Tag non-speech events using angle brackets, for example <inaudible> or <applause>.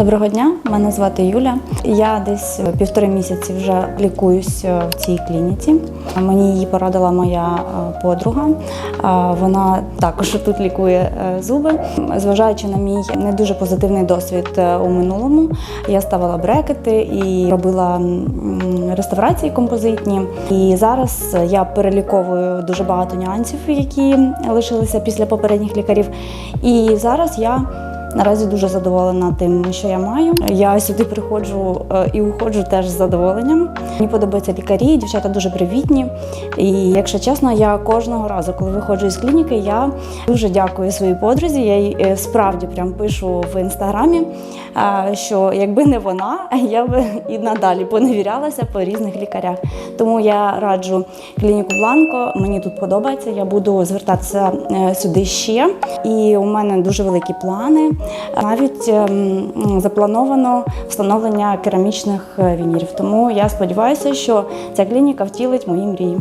Доброго дня, мене звати Юля. Я десь півтори місяці вже лікуюсь е, в цій клініці. Мені її порадила моя е, подруга. Е, Вона також тут лікує зуби. Зважаючи на мій не дуже позитивний досвід у минулому, я ставила брекети і робила реставрації композитні. І зараз я переліковую дуже багато нюансів, які лишилися після попередніх лікарів. І зараз я Наразі дуже задоволена тим, що я маю. Я сюди приходжу е, і уходжу теж з задоволенням. Мені подобаються лікарі, дівчата дуже привітні. І якщо чесно, я кожного разу, коли виходжу із клініки, я дуже дякую своїй подрузі. Я їй е, справді прям пишу в інстаграмі, е, що якби не вона, <laughs> я би і надалі поневірялася по різних лікарях. Тому я раджу клініку Бланко. Мені тут подобається. Я буду звертатися сюди ще. І у мене дуже великі плани. Навіть ем, заплановано встановлення керамічних е, вінірів. Тому я сподіваюся, що ця клініка втілить мої мрії.